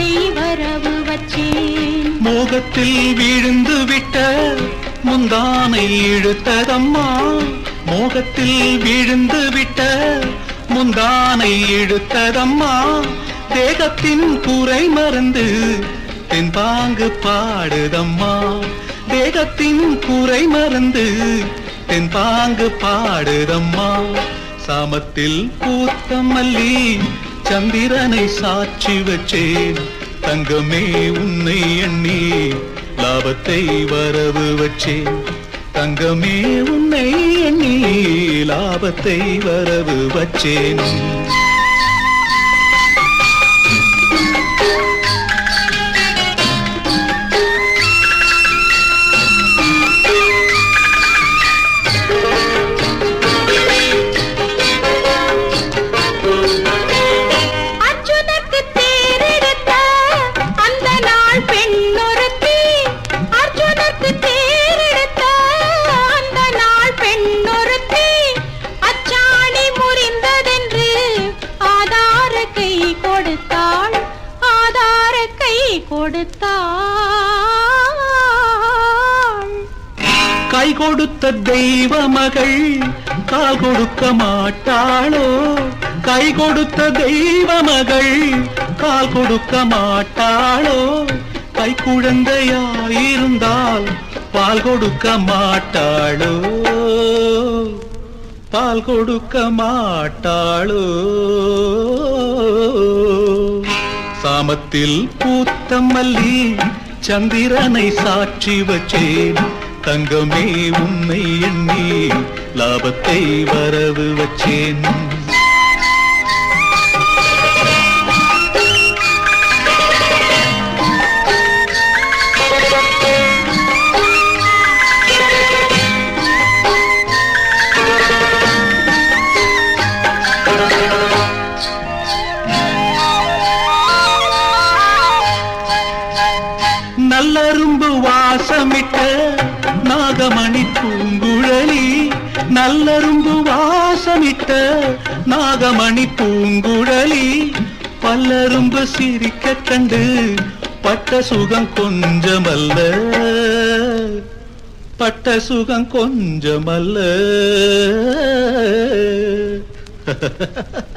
லாபத்தை வரவு வச்சேன். மோகத்தில் விழுந்து விட்ட முந்தானை இழுத்ததம்மா. மோகத்தில் விழுந்து விட்ட முந்தானை இழுத்ததம்மா. தேகத்தின் குறை மறந்து தென்பாங்கு பாடுதம்மா. தேகத்தின் குறை மறந்து தென்பாங்கு பாடுதம்மா. சாமத்தில் பூத்த மல்லி சந்திரனை சாட்சி வச்சேன். தங்கமே உன்னை எண்ணி லாபத்தை வரவு வச்சேன். தங்கமே உன்னை எண்ணி லாபத்தை வரவு வச்சேன். தாய் கொடுத்த தெய்வ மகள் கால் கொடுக்க மாட்டாளோ? கை கொடுத்த தெய்வ மகள் கால் கொடுக்க மாட்டாளோ? கை குழந்தையாயிருந்தால் பால் கொடுக்க மாட்டாளோ? பால் கொடுக்க மாட்டாளோ? சாமத்தில் பூத்த மல்லி சந்திரனை சாட்சி வச்சேன். தங்கமே உன்னை எண்ணி லாபத்தை வரவு வச்சேன். நல்லரும்பு வாசமிட்ட நாகமணி பூங்குழலி நல்லரும்பு வாசமிட்ட நாகமணி பூங்குழலி பல்லரும்பு சிரிக்க கண்டு பட்ட சுகம் கொஞ்சமல்ல. பட்ட சுகம் கொஞ்சமல்ல.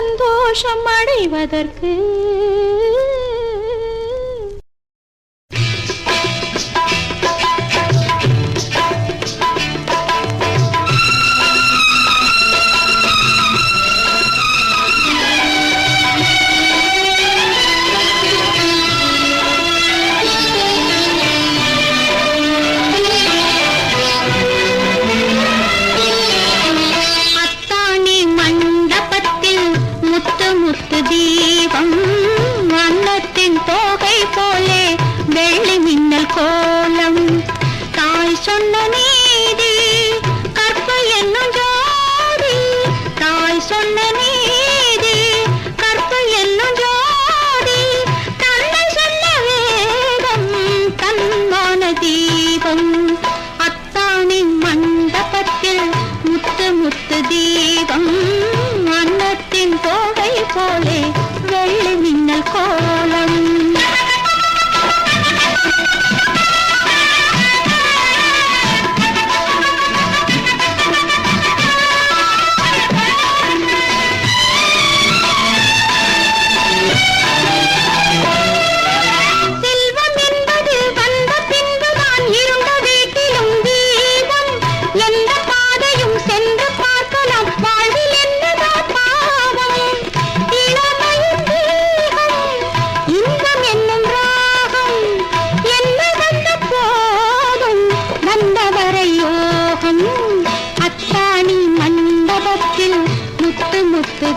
சந்தோஷம் அடைவதற்கு தீபம் அன்னத்தின் தோகை போலே வெள்ளி மின்னல் கோலம்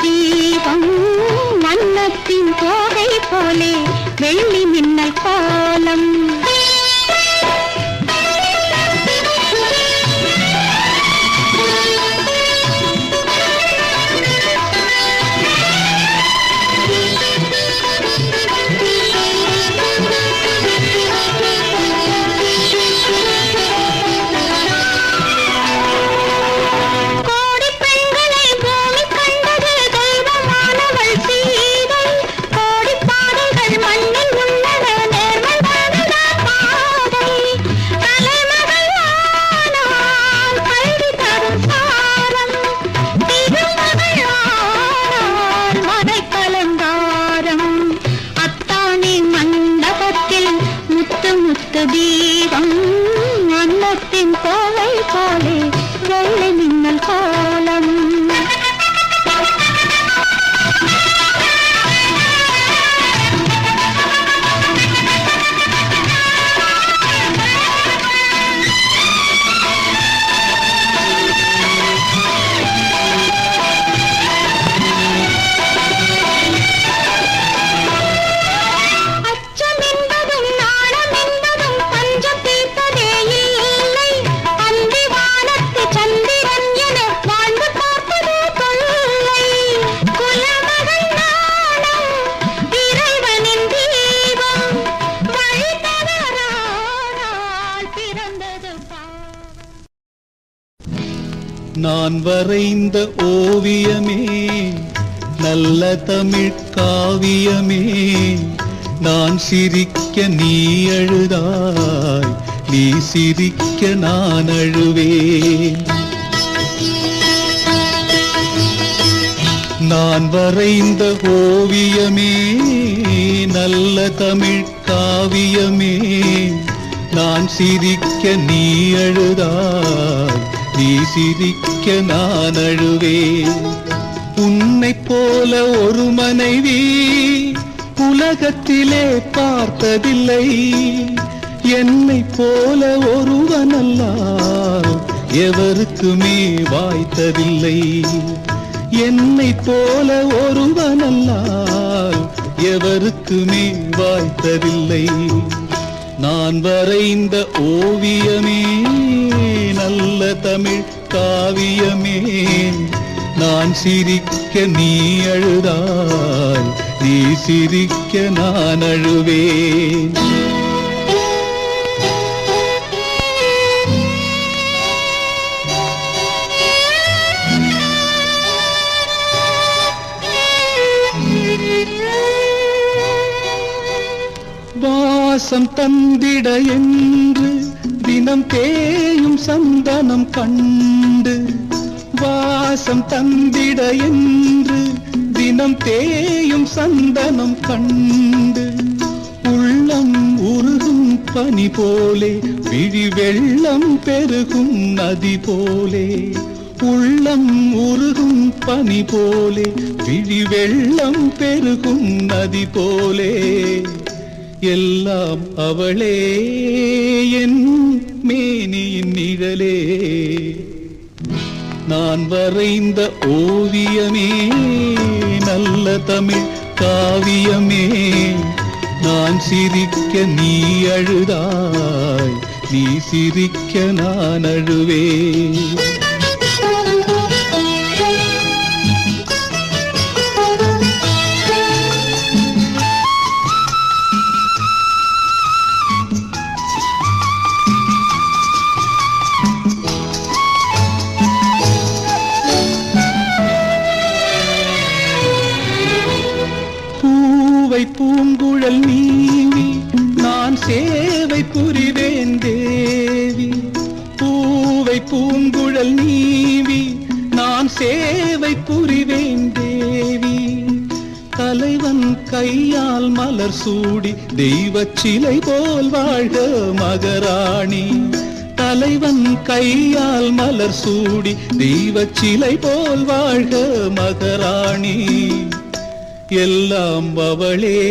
की நான் வரைந்த ஓவியமே நல்ல தமிழ் காவியமே. நான் சிரிக்க நீ அழுதாய் நீ சிரிக்க நான் அழுவேன். நான் வரைந்த ஓவியமே நல்ல தமிழ் காவியமே. நான் சிரிக்க நீ அழுதாய் நீ சிரிக்க நான் அழுவேன் உன்னை போல ஒரு மனைவி உலகத்திலே பார்த்ததில்லை. என்னை போல ஒருவனல்லால் எவருக்குமே வாய்த்ததில்லை. என்னை போல ஒருவனல்லால் எவருக்குமே வாய்த்ததில்லை. நான் வரைந்த ஓவியமே நல்ல தமிழ் காவியமே. நான் சிரிக்க நீ அழுதால் நீ சிரிக்க நான் அழுவேன். வாசம் தந்திட என்று தினம் தேயும் சந்தனம் கண்டு வாசம் தந்திட என்று தினம் தேயும் சந்தனம் கண்டு உள்ளம் உருகும் பனி போலே விழி வெள்ளம் பெருகும் நதி போலே. உள்ளம் உருகும் பனி போலே விழி வெள்ளம் பெருகும் நதி போலே. எல்லாம் அவளே என் மேனியின் நிழலே. நான் வரைந்த ஓவியமே நல்ல தமிழ் காவியமே. நான் சிரிக்க நீ அழுதாய் நீ சிரிக்க நான் அழுவேன். பூங்குழல் நீவி நான் சேவை புரிவேன் தேவி. பூவை பூங்குழல் நீவி நான் சேவை புரிவேன் தேவி. தலைவன் கையால் மலர் சூடி தெய்வச் சிலை போல் வாழ்க மகராணி. தலைவன் கையால் மலர் சூடி தெய்வச் சிலை போல் வாழ்க மகராணி. எல்லாம் அவளே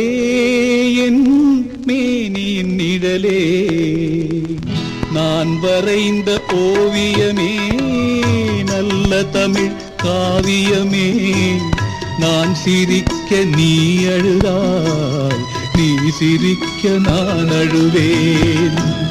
என் மேனியின் நிழலே. நான் வரைந்த ஓவியமே நல்ல தமிழ் காவியமே. நான் சிரிக்க நீ அழுதாய் நீ சிரிக்க நான் அழுவேன்.